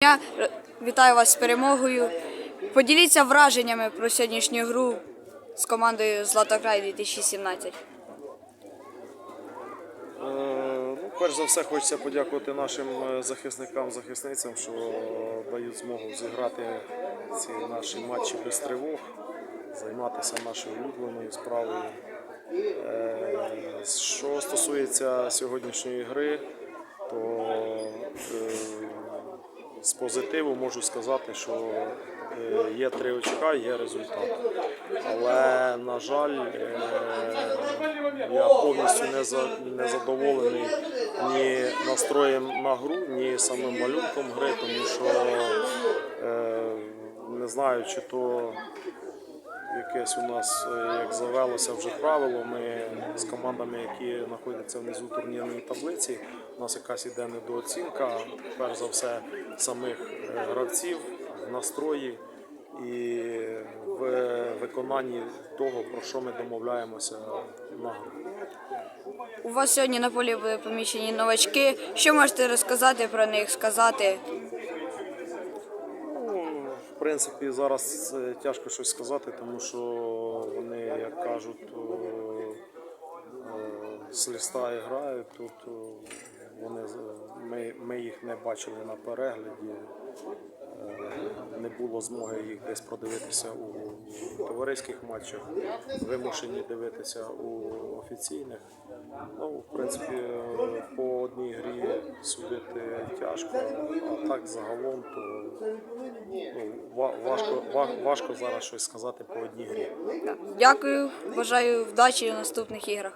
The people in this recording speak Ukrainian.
дня. Р- Вітаю вас з перемогою. Поділіться враженнями про сьогоднішню гру з командою Златокрай 2017. Е, Ну, перш за все, хочеться подякувати нашим е, захисникам, захисницям, що дають змогу зіграти ці наші матчі без тривог, займатися нашою улюбленою справою. Е, Що стосується сьогоднішньої гри, то е, з позитиву можу сказати, що е, є три очка, є результат. Але, на жаль, е, я повністю не, задоволений ні настроєм на гру, ні самим малюнком гри, тому що е, не знаю, чи то якесь у нас е, як завелося вже правило. Ми з командами, які знаходяться внизу турнірної таблиці, у нас якась іде недооцінка, перш за все, самих е, гравців настрої і в виконанні того, про що ми домовляємося на гру. У вас сьогодні на полі були поміщені новачки. Що можете розказати про них, сказати? Принципі, зараз тяжко щось сказати, тому що вони, як кажуть, е, з листа грають. Тут вони, ми, ми їх не бачили на перегляді. Е, Не було змоги їх десь продивитися у товариських матчах, вимушені дивитися у офіційних. Ну, в принципі, е, по одній грі судити тяжко, а так загалом то ну, важко, ва- важко зараз щось сказати по одній грі. Дякую, бажаю вдачі у наступних іграх.